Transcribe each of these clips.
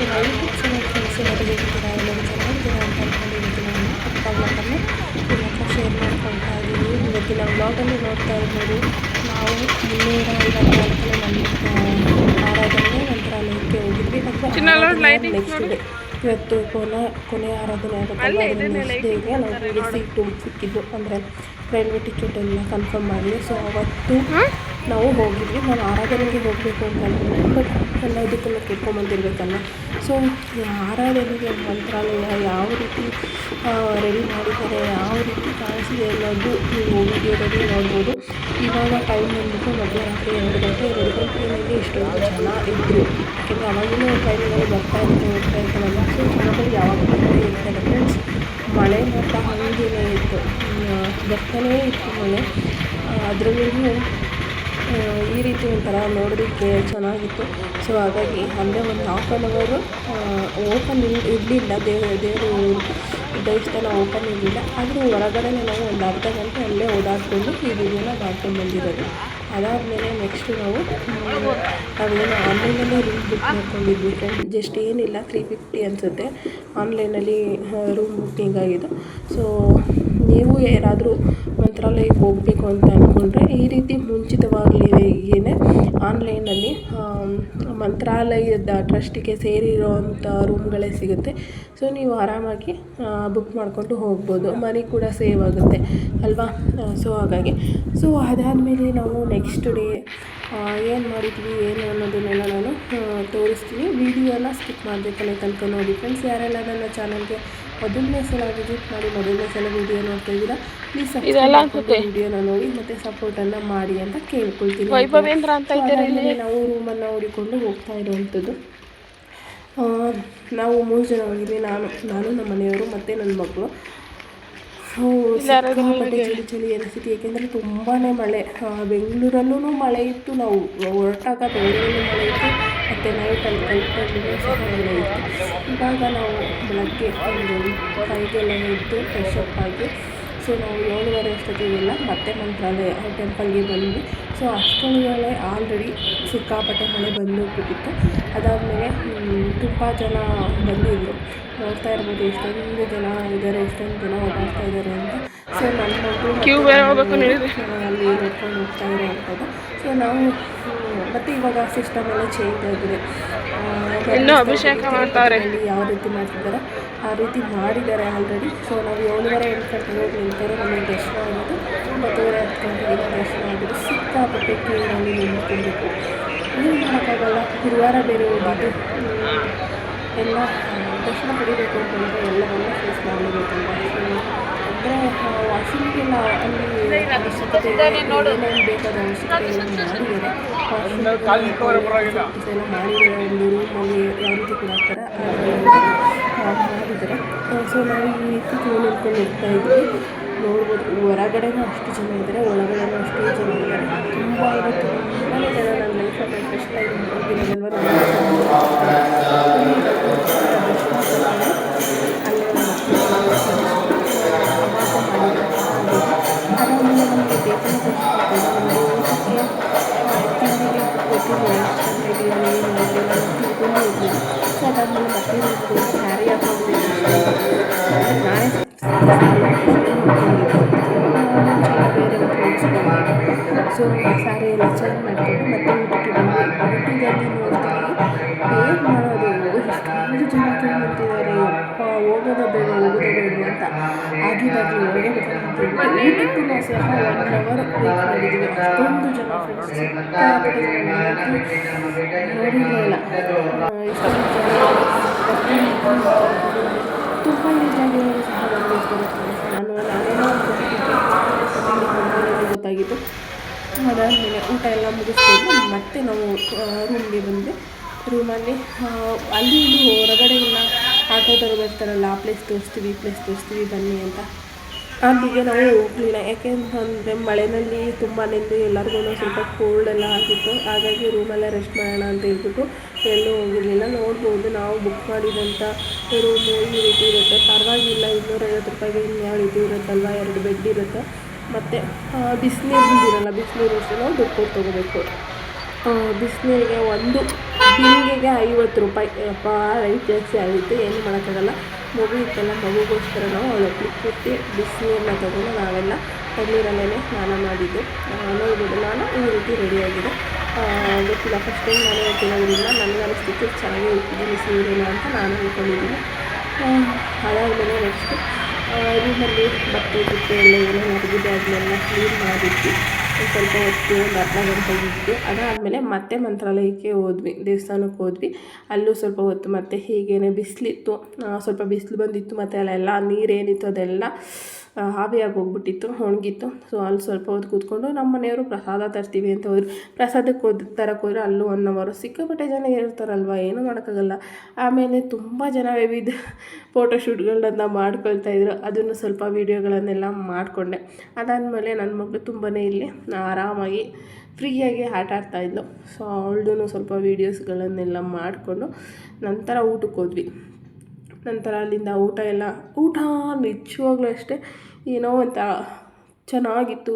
YouTube ಚೆನ್ನಾಗಿ friends ಹೇಗಿದ್ದೀರಾ ಎಲ್ಲರೂ ಚೆನ್ನಾಗಿದ್ದೀರಾ ಅಂತ ಅಂದ್ಕೊಂಡಿದ್ದೀನಿ ನಾನು ವ್ಲಾಗನ್ನು ನಿಮ್ಮ ಶೇರ್ ಮಾಡ್ಕೊಳ್ತಾ ಇದ್ದೀನಿ ಇವತ್ತಿನ ವ್ಲಾಗಲ್ಲಿ ನೋಡ್ತಾ ಇರ್ಬೋದು ನಾವು ಮುನ್ನೂರ ಐವತ್ನಾಲ್ಕನೇ ನಮ್ಮ ಆರಾಧನೆ ಮಂತ್ರಾಲಯಕ್ಕೆ ಹೋಗಿದ್ವಿ ಮತ್ತು ನೆಕ್ಸ್ಟ್ ಡೇ ಇವತ್ತು ಕೊನೆ ಕೊನೆ ಆರಾಧನೆ ಆಗುತ್ತಲ್ಲ ಅದರ ನೆಕ್ಸ್ಟ್ ಡೇಗೆ ನಮಗೆ ಸೀಟು ಸಿಕ್ಕಿದ್ದು ಅಂದರೆ ರೈಲ್ವೆ ಟಿಕೆಟ್ ಎಲ್ಲ ಕನ್ಫರ್ಮ್ ಆಗಿದೆ ಸೊ ಅವತ್ತು ನಾವು ಹೋಗಿದ್ವಿ, ನಾನು ಆರಾಧನೆಗೆ ಹೋಗಬೇಕು ಅಂತ ಅಂದ್ಕೊಂಡೆ ಬಟ್ ಎಲ್ಲದಕ್ಕೂ ಕೆಟ್ಕೊಂಬಂದಿರ್ಬೇಕಲ್ಲ ಸೊ ಆರಾಧನೆಗೆ ಮಂತ್ರಾಲಯ ಯಾವ ರೀತಿ ರೆಡಿ ಮಾಡಿದ್ದಾರೆ, ಯಾವ ರೀತಿ ಕಾಣಿಸಿದೆ ಅನ್ನೋದು ನೀವು ವಿಡಿಯೋದಲ್ಲಿ ನೋಡ್ಬೋದು. ಇವಾಗ ಟೈಮ್ ಬಂದ್ಬಿಟ್ಟು ಮಧ್ಯರಾತ್ರಿ ಎರಡು ಗಂಟೆ, ಎರಡು ಗಂಟೆಯಲ್ಲಿ ಇಷ್ಟೊಂದು ಜನ ಇದ್ದರು ಯಾಕೆಂದರೆ ಅವಾಗಿನ ಟೈಮಲ್ಲಿ ಬರ್ತಾ ಇರುತ್ತೆ ಹೋಗ್ತಾ ಇರ್ತಾರಲ್ಲ ಸೊ ಜನಗಳು ಯಾವಾಗಲೂ ಇರ್ತಾರೆ ಫ್ರೆಂಡ್ಸ್ ಮಳೆ ಮಾತ್ರ ಹಾಗೇನೇ ಇತ್ತು. ಬರ್ತಾನೇ ಇತ್ತು ಮಳೆ. ಅದರಲ್ಲಿಯೂ ಈ ರೀತಿ ಒಂಥರ ನೋಡೋದಕ್ಕೆ ಚೆನ್ನಾಗಿತ್ತು. ಸೊ ಹಾಗಾಗಿ ಅಲ್ಲೇ ಒಂದು ಹಾಫ್ ಆನ್ ಅವರು ಓಪನ್ ಇರಲಿಲ್ಲ. ದೇವರು ದೇವರು ದೇವಸ್ಥಾನ ಓಪನ್ ಇರಲಿಲ್ಲ. ಆದರೂ ಹೊರಗಡೆನೇ ನಾವು ಒಂದು ಅರ್ಧ ಗಂಟೆ ಅಲ್ಲೇ ಓಡಾಡಿಕೊಂಡು ಈ ವಿಡಿಯೋನ ಮಾಡ್ಕೊಂಡು ಬಂದಿರೋದು. ಅದಾದಮೇಲೆ ನೆಕ್ಸ್ಟು ನಾವು ನಾವೇನು ಆನ್ಲೈನಲ್ಲೇ ರೂಮ್ ಬುಕ್ ಮಾಡ್ಕೊಂಡಿದ್ವಿ ಫ್ರೆಂಡ್ ಜಸ್ಟ್ ಏನಿಲ್ಲ ತ್ರೀ ಫಿಫ್ಟಿ ಅನಿಸುತ್ತೆ. ಆನ್ಲೈನಲ್ಲಿ ರೂಮ್ ಬುಕ್ಕಿಂಗ್ ಆಗಿದ್ದು. ಸೊ ನೀವು ಯಾರಾದರೂ ಮಂತ್ರಾಲಯಕ್ಕೆ ಹೋಗಬೇಕು ಅಂತ ಅಂದ್ಕೊಂಡ್ರೆ ಈ ರೀತಿ ಮುಂಚಿತವಾಗಲಿಯೇ ಆನ್ಲೈನಲ್ಲಿ ಮಂತ್ರಾಲಯದ ಟ್ರಸ್ಟಿಗೆ ಸೇರಿರೋವಂಥ ರೂಮ್ಗಳೇ ಸಿಗುತ್ತೆ. ಸೊ, ನೀವು ಆರಾಮಾಗಿ ಬುಕ್ ಮಾಡಿಕೊಂಡು ಹೋಗ್ಬೋದು. ಮನಿ ಕೂಡ ಸೇವ್ ಆಗುತ್ತೆ ಅಲ್ವಾ? ಸೊ, ಹಾಗಾಗಿ. ಸೊ, ಅದಾದಮೇಲೆ ನಾವು ನೆಕ್ಸ್ಟ್ ಡೇ ಏನು ಮಾಡಿದ್ವಿ, ಏನು ಅನ್ನೋದನ್ನೆಲ್ಲ ನಾನು ತೋರಿಸ್ತೀನಿ. ವಿಡಿಯೋನ ಸ್ಕಿಪ್ ಮಾಡಬೇಕಲ್ಲ ತನಕ ನೋಡಿ. ಫ್ರೆಂಡ್ಸ್, ಯಾರೆಲ್ಲ ನನ್ನ ಚಾನಲ್ಗೆ ಮೊದಲನೇ ಸಲ ವಿಸಿಟ್ ಮಾಡಿ ಮೊದಲನೇ ಸಲ ವಿಡಿಯೋ ನೋಡ್ತಾ ಇದ್ದೀರಾ? ಪ್ಲೀಸ್ ವಿಡಿಯೋನ ನೋಡಿ ಮತ್ತು ಸಪೋರ್ಟನ್ನು ಮಾಡಿ ಅಂತ ಕೇಳ್ಕೊಳ್ತೀನಿ. ವೈಭವೇಂದ್ರ ಅಂತ ನಾವು ರೂಮನ್ನು ಹುಡಿಕೊಂಡು ಹೋಗ್ತಾ ಇರುವಂಥದ್ದು. ನಾವು ಮೂರು ಜನ ಹೋಗಿದ್ವಿ. ನಾನು ನಾನು ನಮ್ಮ ಮನೆಯವರು ಮತ್ತು ನನ್ನ ಮಕ್ಕಳು ಸಿಕ್ಕಾಪಟ್ಟೆ ಚಳಿ ಚಳಿ ಅನಿಸ್ತಿತ್ತು ಏಕೆಂದರೆ ತುಂಬಾ ಮಳೆ. ಬೆಂಗಳೂರಲ್ಲೂ ಮಳೆ ಇತ್ತು ನಾವು ಹೊರಟಾಗ ಬೆಂಗಳೂರಲ್ಲೂ ಮಳೆ ಇತ್ತು ಮತ್ತು ನೈಟಲ್ಲಿ ಕಲ್ಪಲ್ಲಿ ಸಹ ಮಳೆ ಇತ್ತು. ಇವಾಗ ನಾವು ಬೆಳಗ್ಗೆ ಒಂದು ಕೈಗೆಲ್ಲ ಇದ್ದು ಫ್ರೆಶ್ ಅಪ್ ಆಗಿ ಸೊ ನಾವು ಏಳುವರೆ ಅಷ್ಟೊತ್ತಿಗೆಲ್ಲ ಮತ್ತೆ ಮಂತ್ರಾಲಯ ಟೆಂಪಲ್ಗೆ ಬಂದ್ವಿ. ಸೊ ಅಷ್ಟೊಂದಲ್ಲೇ ಆಲ್ರೆಡಿ ಸಿಕ್ಕಾಪಟ್ಟೆ ಮಳೆ ಬಂದೋಗ್ಬಿಟ್ಟಿತ್ತು ಅದಾದಮೇಲೆ ತುಂಬ ಜನ ಬಂದಿದ್ದರು ನೋಡ್ತಾ ಇರ್ಬೋದು ಎಷ್ಟೊಂದು ಜನ ಇದ್ದಾರೆ ಎಷ್ಟೊಂದು ಜನ ಓಡಾಡ್ತಾ ಇದ್ದಾರೆ ಅಂತ. ಸೊ ನನ್ನ ಮಕ್ಕಳು ಅಲ್ಲಿ ನೋಡ್ಕೊಂಡು ಹೋಗ್ತಾ ಇರೋವಂಥದ್ದು ಸೊ ನಾವು ಮತ್ತು ಇವಾಗ ಸಿಸ್ಟಮ್ ಎಲ್ಲ ಚೇಂಜ್ ಆಗಿದೆ. ಇನ್ನೂ ಅಭಿಷೇಕ ಮಾಡ್ತಾರೆ. ಯಾವ ರೀತಿ ಮಾಡ್ತಿದ್ದಾರೆ ಆ ರೀತಿ ಮಾಡಿದ್ದಾರೆ ಆಲ್ರೆಡಿ ಸೊ ನಾವು ಏಳುವರೆ ಎಂಟು ಗಂಟೆಗೆ ಹೋಗಿ ನಿಂತಾರೆ ನಮಗೆ ದರ್ಶನ ಆಗಿದ್ದು ಒಂಬತ್ತುವರೆ ಹತ್ತು ಗಂಟೆಗೆ ದರ್ಶನ ಆಗಿದ್ದು ಸಿಕ್ಕಾಪಟ್ಟೆ ನಾನು ನಿಂತ್ಕೊಬೇಕು ಏನು ಮಾಡೋಕ್ಕಾಗಲ್ಲ ಗುರುವಾರ ಬೇರೆ ಹೋಗಿದ್ದು ಎಲ್ಲ ದರ್ಶನ ಪಡಿಬೇಕು ಅಂತಂದರೆ ಎಲ್ಲವನ್ನೂ ಫೇಸ್ ಮಾಡಲೇಬೇಕಲ್ವ ಸೊ ಅಂದರೆ ವಾಷಿಂಗಿಗೆಲ್ಲ ಅಲ್ಲಿ ಅವಶ್ಯಕತೆ ಏನೇನು ಬೇಕಾದ ಅವಶ್ಯಕತೆ ಮಾಡಿದ್ದಾರೆ. ಎಲ್ಲ ಮಾಡಿದ್ದಾರೆ ಒಂದು ರೂಮಲ್ಲಿ ಯಾವ ರೀತಿ ಕೂಡ ಹಾಕ್ತಾರೆ ಮಾಡಿದ್ದಾರೆ. ಸೊ ನಾವು ಈ ರೀತಿ ಕ್ಲೀನ್ ಇಟ್ಕೊಂಡು ಹೋಗ್ತಾ ಇದ್ವಿ ನೋಡ್ಬೋದು. ಹೊರಗಡೆನೂ ಅಷ್ಟು ಜನ ಇದ್ದಾರೆ, ಒಳಗಡೆನೂ ಅಷ್ಟು ಜನ ಇದ್ದಾರೆ. ತುಂಬ ಅಂದರೆ ತುಂಬಾ ಜನ ನನ್ನ ಲೈಫಲ್ಲಿ ಫಸ್ಟ್ ಟೈಮ್ ಹೋಗಿರೋದಲ್ವ ಅದಾದಮೇಲೆ ನಮಗೆ ಬೇಕಾದ ತಿಳ್ಕೊಂಡು ಸೊ ಅದಾದಮೇಲೆ ಮತ್ತೆ ಸ್ಯಾರಿ ಹಾಕೊಂಡು ನಾನೇ ಸೊ ಸ್ಯಾರಿ ಎಲ್ಲ ಚೇಂಜ್ ಮಾಡಿಕೊಂಡು ಮತ್ತೆ ಊಟಕ್ಕೆ ನೋಡ್ತೀನಿ ಏನು ಮಾಡೋದು ಎಷ್ಟೊಂದು ಜನ ಕ್ಯೂ ಅಪ್ಪ ಹೋಗೋದ ಬೇಡ ಬೇಡ ಅಂತ ಆಗಿದ್ದಾಗಲಿ ಹೋಗೋದು ಊಟಕ್ಕೂ ಸಹ ಒನ್ ಅವರ್ ವೇಟ್ ಮಾಡಿದ್ದೀವಿ ಅಷ್ಟೊಂದು ಜನ ಫ್ರೆಂಡ್ಸ್ ತುಂಬ ಗೊತ್ತಾಗಿತ್ತು. ಅದಾದಮೇಲೆ ಊಟ ಎಲ್ಲ ಮುಗಿಸ್ಕೊಂಡು ಮತ್ತೆ ನಾವು ರೂಮ್ಗೆ ಬಂದೆ ರೂಮಲ್ಲಿ ಅಲ್ಲಿ ಇಲ್ಲಿ ಹೊರಗಡೆ ಎಲ್ಲ ಆಟೋದವ್ರು ಬರ್ತಾರಲ್ಲ, ಆ ಪ್ಲೇಸ್ ತೋರಿಸ್ತೀವಿ, ಈ ಪ್ಲೇಸ್ ತೋರಿಸ್ತೀವಿ, ಬನ್ನಿ ಅಂತ. ಅಲ್ಲಿಗೆ ನಾವು ಹೋಗಲಿಲ್ಲ. ಯಾಕೆಂತಂದರೆ ಮಳೆಯಲ್ಲಿ ತುಂಬಾ ಎಲ್ಲರಿಗೂ ಸ್ವಲ್ಪ ಕೋಲ್ಡ್ ಎಲ್ಲ ಆಗಿತ್ತು. ಹಾಗಾಗಿ ರೂಮಲ್ಲೇ ರೆಸ್ಟ್ ಮಾಡೋಣ ಅಂತ ಹೇಳ್ಬಿಟ್ಟು ಎಲ್ಲೂ ಹೋಗಿರಲಿಲ್ಲ. ನೋಡ್ಬೋದು ನಾವು ಬುಕ್ ಮಾಡಿದಂಥ ರೂಮು ಈ ರೀತಿ ಇರುತ್ತೆ. ಪರವಾಗಿಲ್ಲ, ಇನ್ನೂರೈವತ್ತು ರೂಪಾಯಿಗೆ ಇನ್ಯಾವ ರೀತಿ ಇರುತ್ತಲ್ವ? ಎರಡು ಬೆಡ್ ಇರುತ್ತೆ. ಮತ್ತು ಬಿಸಿನೀರು ಇರಲ್ಲ. ಬಿಸಿನೀರು ಅಷ್ಟೇ ನಾವು ದುಡ್ಡು ಕೊಟ್ಟು ತೊಗೋಬೇಕು. ಬಿಸಿನೀರಿಗೆ ಒಂದು ಬಿಂದಿಗೆ ಐವತ್ತು ರೂಪಾಯಿ. ಅಪ್ಪ ರೈಟ್ ಜಾಸ್ತಿ ಆಗುತ್ತೆ. ಏನು ಮಾಡೋಕ್ಕಾಗಲ್ಲ. ಮಗು ಇತ್ತಲ್ಲ ಮಗುಗೋಸ್ಕರ ನಾವು ಅವಳು ಕ್ಲಿಕ್ ಕೊಟ್ಟು ಬಿಸಿನೀರನ್ನ ತೊಗೊಂಡು ನಾವೆಲ್ಲ ತಣ್ಣೀರಲ್ಲೇ ಸ್ನಾನ ಮಾಡಿದ್ದು. ನೋಡ್ಬೋದು. ನಾನು ಈ ರೀತಿ ರೆಡಿಯಾಗಿದೆ ಗೊತ್ತಿಲ್ಲ. ಫಸ್ಟ್ ಟೈಮ್ ನಾನು ತಿನ್ನೋದ್ರಿಂದ ನನಗೆ ಅನಿಸ್ತಿತ್ತು ಚೆನ್ನಾಗಿ ಇಟ್ಟಿದ್ದೀನಿ ಸೀರೆನ ಅಂತ ನಾನು ಅಂದ್ಕೊಂಡಿದ್ದೀನಿ ಅದಾದಮೇಲೆ ನೆಕ್ಸ್ಟು ರೂಮಲ್ಲಿ ಬಟ್ಟೆ ಗಿಟ್ಟೆ ಎಲ್ಲ ಏನೋ ಒಣಗಿದೆ ಅದನ್ನೆಲ್ಲ ಕ್ಲೀನ್ ಮಾಡಿಟ್ಟು ಒಂದು ಸ್ವಲ್ಪ ಹೊತ್ತು ಒಂದು ಅರ್ಧ ಗಂಟೆ ಇದ್ದು ಅದಾದಮೇಲೆ ಮತ್ತೆ ಮಂತ್ರಾಲಯಕ್ಕೆ ಹೋದ್ವಿ, ದೇವಸ್ಥಾನಕ್ಕೆ ಹೋದ್ವಿ. ಅಲ್ಲೂ ಸ್ವಲ್ಪ ಹೊತ್ತು ಮತ್ತೆ ಹೀಗೇನೆ ಬಿಸಿಲಿತ್ತು. ಸ್ವಲ್ಪ ಬಿಸಿಲು ಬಂದಿತ್ತು, ಮತ್ತು ಅಲ್ಲೆಲ್ಲ ನೀರೇನಿತ್ತು ಅದೆಲ್ಲ ಆವಿಯಾಗಿ ಹೋಗ್ಬಿಟ್ಟಿತ್ತು, ಒಣಗಿತ್ತು. ಸೊ ಅಲ್ಲಿ ಸ್ವಲ್ಪ ಹೊತ್ತು ಕೂತ್ಕೊಂಡು ನಮ್ಮ ಮನೆಯವರು ಪ್ರಸಾದ ತರ್ತೀವಿ ಅಂತ ಹೋದ್ರು. ಪ್ರಸಾದಕ್ಕೆ ಹೋದ ತರಕ್ಕೆ ಹೋದ್ರೆ ಅಲ್ಲೂ ಒನ್ ಅವರು ಸಿಕ್ಕಾಪಟ್ಟೆ ಜನ ಇರ್ತಾರಲ್ವ, ಏನೂ ಮಾಡೋಕ್ಕಾಗಲ್ಲ. ಆಮೇಲೆ ತುಂಬ ಜನ ವಿವಿಧ ಫೋಟೋಶೂಟ್ಗಳನ್ನ ಮಾಡ್ಕೊಳ್ತಾ ಇದ್ರು. ಅದನ್ನು ಸ್ವಲ್ಪ ವೀಡಿಯೋಗಳನ್ನೆಲ್ಲ ಮಾಡಿಕೊಂಡೆ. ಅದಾದಮೇಲೆ ನನ್ನ ಮಗಳು ತುಂಬಾ ಇಲ್ಲಿ, ಆರಾಮಾಗಿ ಫ್ರೀಯಾಗಿ ಆಟ ಆಡ್ತಾ ಇದ್ಲು. ಸೊ ಅವಳದು ಸ್ವಲ್ಪ ವೀಡಿಯೋಸ್ಗಳನ್ನೆಲ್ಲ ಮಾಡಿಕೊಂಡು ನಂತರ ಊಟಕ್ಕೆ ಹೋದ್ವಿ. ನಂತರ ಅಲ್ಲಿಂದ ಊಟ ಎಲ್ಲ, ಊಟ ನಿಜವಾಗ್ಲೂ ಅಷ್ಟೇ. ಏನೋ ಒಂಥರ ಚೆನ್ನಾಗಿತ್ತು.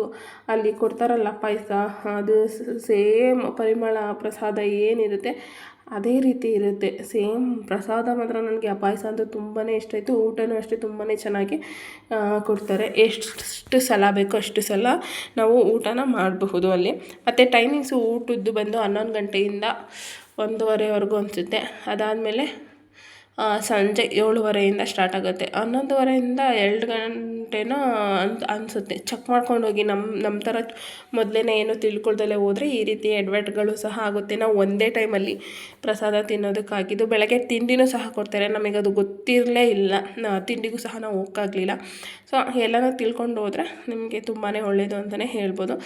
ಅಲ್ಲಿ ಕೊಡ್ತಾರಲ್ಲ ಪಾಯಸ, ಅದು ಸೇಮ್ ಪರಿಮಳ ಪ್ರಸಾದ ಏನಿರುತ್ತೆ, ಅದೇ ರೀತಿ ಇರುತ್ತೆ. ಸೇಮ್ ಪ್ರಸಾದ ಮಾತ್ರ ನನಗೆ ಆ ಪಾಯಸ ಅಂತೂ ತುಂಬಾ ಇಷ್ಟ ಆಯಿತು. ಊಟನೂ ಅಷ್ಟೇ ತುಂಬಾ ಚೆನ್ನಾಗಿ ಕೊಡ್ತಾರೆ. ಎಷ್ಟು ಸಲ ಬೇಕೋ ಅಷ್ಟು ಸಲ ನಾವು ಊಟನ ಮಾಡಬಹುದು ಅಲ್ಲಿ. ಮತ್ತು ಟೈಮಿಂಗ್ಸು ಊಟದ್ದು ಬಂದು ಹನ್ನೊಂದು ಗಂಟೆಯಿಂದ ಒಂದೂವರೆವರೆಗೂ ಅನಿಸುತ್ತೆ. ಅದಾದಮೇಲೆ ಸಂಜೆ ಏಳುವರೆಯಿಂದ ಸ್ಟಾರ್ಟ್ ಆಗುತ್ತೆ. ಹನ್ನೊಂದುವರೆಯಿಂದ ಎರಡು ಗಂಟೆನೋ ಅಂತ ಅನಿಸುತ್ತೆ. ಚೆಕ್ ಮಾಡ್ಕೊಂಡು ಹೋಗಿ ನಮ್ಮ ನಮ್ಮ ಥರ ಮೊದಲೇ ಏನು ತಿಳ್ಕೊಳ್ದಲೇ ಹೋದರೆ ಈ ರೀತಿ ಎಡ್ವರ್ಟ್ಗಳು ಸಹ ಆಗುತ್ತೆ. ನಾವು ಒಂದೇ ಟೈಮಲ್ಲಿ ಪ್ರಸಾದ ತಿನ್ನೋದಕ್ಕಾಗಿದ್ದು ಬೆಳಗ್ಗೆ ತಿಂಡಿನೂ ಸಹ ಕೊಡ್ತಾರೆ. ನಮಗೆ ಅದು ಗೊತ್ತಿರಲೇ ಇಲ್ಲ. ತಿಂಡಿಗೂ ಸಹ ನಾವು ಹೋಗಕ್ಕಾಗಲಿಲ್ಲ ಸೊ ಎಲ್ಲನೂ ತಿಳ್ಕೊಂಡು ಹೋದರೆ ನಿಮಗೆ ತುಂಬಾ ಒಳ್ಳೆಯದು ಅಂತಲೇ ಹೇಳ್ಬೋದು.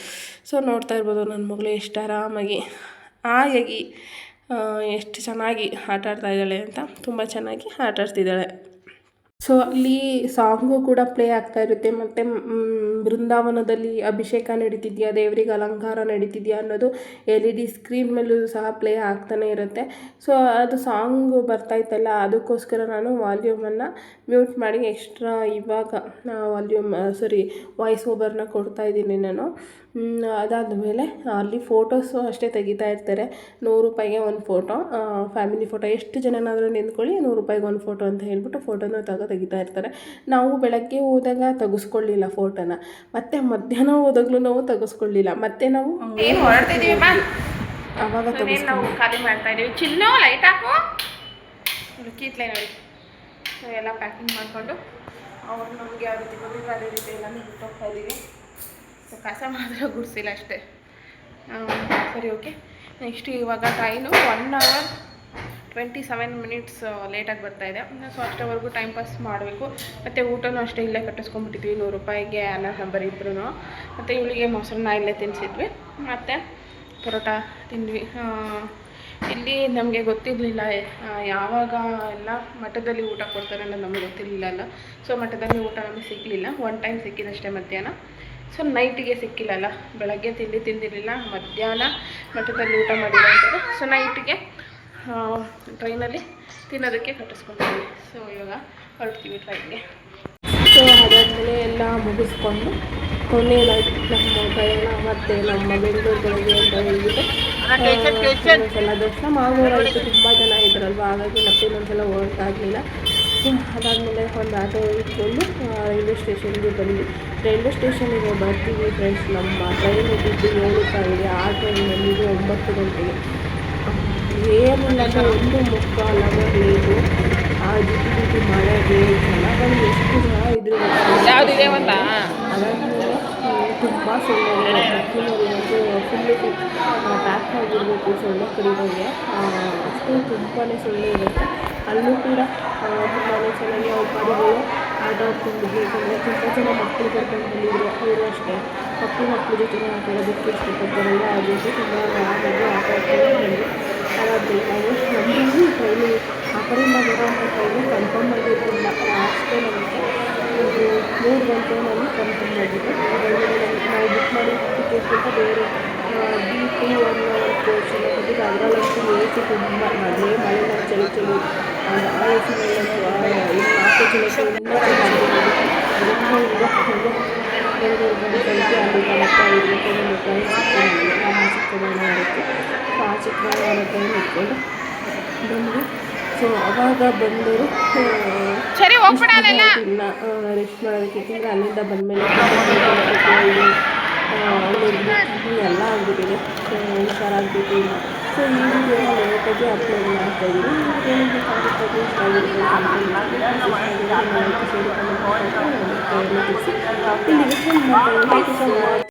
ಸೊ ನೋಡ್ತಾ ಇರ್ಬೋದು ನನ್ನ ಮಗಳು ಎಷ್ಟು ಆರಾಮಾಗಿ. ಹಾಯಾಗಿ ಆ, ಎಷ್ಟು ಚೆನ್ನಾಗಿ ಆಟ ಆಡ್ತಾ ಇದ್ದಾಳೆ ಅಂತ ತುಂಬ ಚೆನ್ನಾಗಿ ಆಟ ಆಡ್ತಿದ್ದಾಳೆ ಸೊ ಅಲ್ಲಿ ಸಾಂಗು ಕೂಡ ಪ್ಲೇ ಆಗ್ತಾ ಇರುತ್ತೆ. ಮತ್ತು ಬೃಂದಾವನದಲ್ಲಿ ಅಭಿಷೇಕ ನಡೀತಿದೆಯಾ, ದೇವರಿಗೆ ಅಲಂಕಾರ ನಡೀತಿದೆಯಾ ಅನ್ನೋದು ಎಲ್ ಇ ಡಿ ಸ್ಕ್ರೀನ್ ಮೇಲೂ ಸಹ ಪ್ಲೇ ಆಗ್ತಾನೆ ಇರುತ್ತೆ. ಸೊ ಅದು ಸಾಂಗು ಬರ್ತಾ ಇತ್ತಲ್ಲ, ಅದಕ್ಕೋಸ್ಕರ ನಾನು ವಾಲ್ಯೂಮನ್ನು ಮ್ಯೂಟ್ ಮಾಡಿ ಎಕ್ಸ್ಟ್ರಾ ಇವಾಗ ವಾಲ್ಯೂಮ್ ಸಾರಿ ವಾಯ್ಸ್ ಓವರ್ನ ಕೊಡ್ತಾ ಇದ್ದೀನಿ ನಾನು. ಅದಾದಮೇಲೆ ಅಲ್ಲಿ ಫೋಟೋಸು ಅಷ್ಟೇ ತೆಗಿತಾ ಇರ್ತಾರೆ. ನೂರು ರೂಪಾಯಿಗೆ ಒಂದು ಫೋಟೋ ಫ್ಯಾಮಿಲಿ ಫೋಟೋ ಎಷ್ಟು ಜನನಾದರೂ ನಿಂತ್ಕೊಳ್ಳಿ ನೂರು ರೂಪಾಯಿಗೆ ಒಂದು ಫೋಟೋ ಅಂತ ಹೇಳ್ಬಿಟ್ಟು ಫೋಟೋನ ತಗೋ ತೆಗಿತಾ ಇರ್ತಾರೆ. ನಾವು ಬೆಳಗ್ಗೆ ಹೋದಾಗ ತೆಗೆಸ್ಕೊಳ್ಳಿಲ್ಲ ಫೋಟೋನ ಮತ್ತು ಮಧ್ಯಾಹ್ನ ಹೋದಾಗಲೂ ನಾವು ತೆಗೆಸ್ಕೊಳ್ಳಿಲ್ಲ. ಮತ್ತು ನಾವು ಖಾಲಿ ಮಾಡ್ತಾ ಇದೀವಿ? ಚಿನ್ನು ಲೈಟ್ ಹಾಕು? ಇದು ಕೀತ್ಲೆ ನೋಡಿ ಸೊ ಎಲ್ಲ ಪ್ಯಾಕಿಂಗ್ ಮಾಡಿಕೊಂಡು. ಅವ್ರು ನಮಗೆ ಯಾವ ರೀತಿ ಬಂದಿದ್ರು ಅದೇ ರೀತಿ ಎಲ್ಲ ಬಿಟ್ಟು ಹೋಗ್ತಾ ಇದ್ದೀವಿ ಸೊ ಕಸ ಮಾತ್ರ ಗುಡಿಸಿಲ್ಲ ಅಷ್ಟೇ. ಸರಿ ಓಕೆ ನೆಕ್ಸ್ಟ್ ಇವಾಗ time one hour twenty seven minutes ಲೇಟಾಗಿ ಬರ್ತಾ ಇದೆ. ಸೊ ಅಷ್ಟವರೆಗೂ ಟೈಮ್ ಪಾಸ್ ಮಾಡಬೇಕು. ಮತ್ತು ಊಟನೂ ಅಷ್ಟೇ ಇಲ್ಲೇ ಕಟ್ಟಿಸ್ಕೊಂಡ್ಬಿಟ್ಟಿದ್ವಿ. ನೂರು ರೂಪಾಯಿಗೆ ಅನ್ನ, ಸಾಂಬಾರು ಇಬ್ಬರು ಮತ್ತು ಇವಳಿಗೆ ಮೊಸರನ್ನ ಇಲ್ಲೇ ತಿನ್ನಿಸಿದ್ವಿ ಮತ್ತು ಪರೋಟ ತಿಂದ್ವಿ. ಇಲ್ಲಿ ನಮಗೆ ಗೊತ್ತಿರಲಿಲ್ಲ ಯಾವಾಗ ಎಲ್ಲ ಮಠದಲ್ಲಿ ಊಟ ಕೊಡ್ತಾರೆ ಅನ್ನೋದು ನಮಗೆ ಗೊತ್ತಿರಲಿಲ್ಲ ಅಲ್ಲ. ಸೊ ಮಠದಲ್ಲಿ ಊಟ ನಮಗೆ ಸಿಗಲಿಲ್ಲ. ಒನ್ ಟೈಮ್ ಸಿಕ್ಕಿದಷ್ಟೇ ಮಧ್ಯಾಹ್ನ. ಸೊ ನೈಟಿಗೆ ಸಿಕ್ಕಿಲ್ಲಲ್ಲ ಬೆಳಗ್ಗೆ ತಿಂಡಿ ತಿಂದಿರಲಿಲ್ಲ ಮಧ್ಯಾಹ್ನ ಮಠದಲ್ಲಿ ಊಟ ಮಾಡಿರೋಂಥದ್ದು ಸೊ ನೈಟಿಗೆ ಟ್ರೈನಲ್ಲಿ ತಿನ್ನೋದಕ್ಕೆ ಕಟ್ಟಿಸ್ಕೊಂಡಿದ್ವಿ ಸೊ ಇವಾಗ ಹೊರಡ್ತೀವಿ ಟ್ರೈನ್ಗೆ. ಸೊ ಅದಾದಮೇಲೆ ಎಲ್ಲ ಮುಗಿಸ್ಕೊಂಡು ಕೊನೆಯದಾಗಿ ನಮ್ಮ ಪ್ರಯಾಣ ಮತ್ತು ನಮ್ಮ ಬೆಂಗಳೂರುಗಳಿಗೆ ಅಂತ ಹೇಳಿಬಿಟ್ಟು ಇನ್ನೊಂದ್ಸಲ ದರ್ಶನ. ಮಾಡೋರಾಯಿತು ತುಂಬ ಜನ ಇದ್ರಲ್ವ ಹಾಗಾಗಿ ಮತ್ತೆ ಇನ್ನೊಂದ್ಸಲ ಹೋಗೋಕ್ಕಾಗಲಿಲ್ಲ. ಅದಾದಮೇಲೆ ಒಂದು ಆಟೋ ಇಟ್ಕೊಂಡು ರೈಲ್ವೆ ಸ್ಟೇಷನ್ಗೆ ಬಂದ್ವಿ ರೈಲ್ವೆ ಸ್ಟೇಷನಿಗೆ ಬರ್ತೀವಿ ಫ್ರೆಂಡ್ಸ್ ನಮ್ಮ ಟ್ರೈನ್ ಇದ್ದಿದ್ದು ಏಳು ಕಾಲಿಗೆ ಆ ಟ್ರೈನಲ್ಲಿ ಬಂದಿದ್ದು ಒಂಬತ್ತು ಗಂಟೆಗೆ. ಏನಿಲ್ಲ ಅಂದ್ರೆ ಒಂದು ಮುಕ್ಕಾಲು ಅವರ್ ಲೇಟು ಆ ಜಿಟಿ ಜಿಟಿ ಮಳೆಗೆ ಜನಗಳು ಎಷ್ಟು ಜನ ಇದ್ರು ಅದಾದ್ಮೇಲೆ ತುಂಬ ಸೊಳ್ಳೆ ಫುಲ್ಲು ಪ್ಯಾಕ್ ಆಗಿರಬೇಕು ಸೊಳ್ಳೆ ಕಡಿದಂಗೆ ಅಷ್ಟು ತುಂಬಾ ಸೊಳ್ಳೆ ಇರುತ್ತೆ ಅಲ್ಲೂ ಕೂಡ ತುಂಬಾ ಚೆನ್ನಾಗಿ ಪಾಡಿಗೆ ಆಟ ಆಡ್ಕೊಂಡಿದ್ವಿ ಯಾಕಂದರೆ ತುಂಬ ಜನ ಮಕ್ಕಳು ಕರ್ಕೊಂಡು ಬಂದಿದ್ರು ಅವರು ಅಷ್ಟೇ ಮಕ್ಕಳು ಮಕ್ಕಳ ಜೊತೆ ಆಟ ಆಡೋದಕ್ಕೆ ಇಷ್ಟಪಡ್ತಾರಲ್ಲ ಜೊತೆ ತುಂಬ ಆರಾಮಾಗಿ ಆಟ ಆಡ್ಕೊಂಡು ಅದಾದ್ಮೇಲೆ ನಾವು ನಮ್ಮದು ಟ್ರೈನು ಆ ಕಡೆಯಿಂದ ಬರೋಂಥ ಕನ್ಫರ್ಮ್ ಆಗಿರಲಿಲ್ಲ ಅಷ್ಟೇ ನಮಗೆ ಮೂರು ನಾನು ಕನ್ಫರ್ಮ್ ಆಗಿದೆ ನಾವು ಬುಕ್ ಮಾಡಿ ಟಿಕೆಟ್ಗಿಂತ ಬೇರೆ ಬಿ ಟು ಅನ್ನೋ ಒಂದು ಕೋಚ್ ಎಲ್ಲ ಕೊಟ್ಟಿದ್ದು ಅದರಲ್ಲಂತೂ ಎ ಸಿ ತುಂಬ ಮಳೆ ಮಳೆ ಚಳಿ ಚಳಿ ಅದು ಆ ಎ ಸಿನಲ್ಲಂತೂ ಇನ್ನು ನಾಲ್ಕು ಜನಕ್ಕೆ ಇನ್ನೂ ಚೆನ್ನಾಗಿರೋದು ಅದನ್ನು ಈಗ ಬೆಂಗಳೂರು ಬಂದು ಅಲ್ಲಿ ತನಕ ಇರಲಿಕ್ಕೆ ಒಂದು ಟ್ರೈನ್ ಸಿಕ್ಕಿದೆ ನಮ್ಮ ಚಿಕ್ಕಬಳ್ಳಾಪುರಕ್ಕೆ ಸೊ ಆ ಚಿಕ್ಕಬಳ್ಳಾಪುರ ಟ್ರೈನ್ ಇಟ್ಕೊಂಡು ಬಂದ್ವಿ ಸೊ ಅವಾಗ ಬಂದರು ಸರಿ ಹೋಗ್ಬಿಡ ಅಲ್ಲೆಲ್ಲ ಇಲ್ಲ ರೆಸ್ಟ್ ಮಾಡೋದಕ್ಕೆ ಯಾಕೆಂದರೆ ಅಲ್ಲಿಂದ ಬಂದಮೇಲೆ ಎಲ್ಲ ಆಗಿಬಿಟ್ಟಿದೆ ಸೊ ಹುಷಾರಾಗ್ಬಿಟ್ಟಿಲ್ಲ ಸೊ ಈ ವಿಡಿಯೋನ ಲೇಟಾಗಿ ಅಪ್ಲೋಡ್ ಮಾಡ್ತಾ ಇದ್ದೀನಿ ನಿಮಗೆ ಏನಿದೆ ಇಷ್ಟ ಆಗಿರುತ್ತೆ ಇಲ್ಲಿಗೆ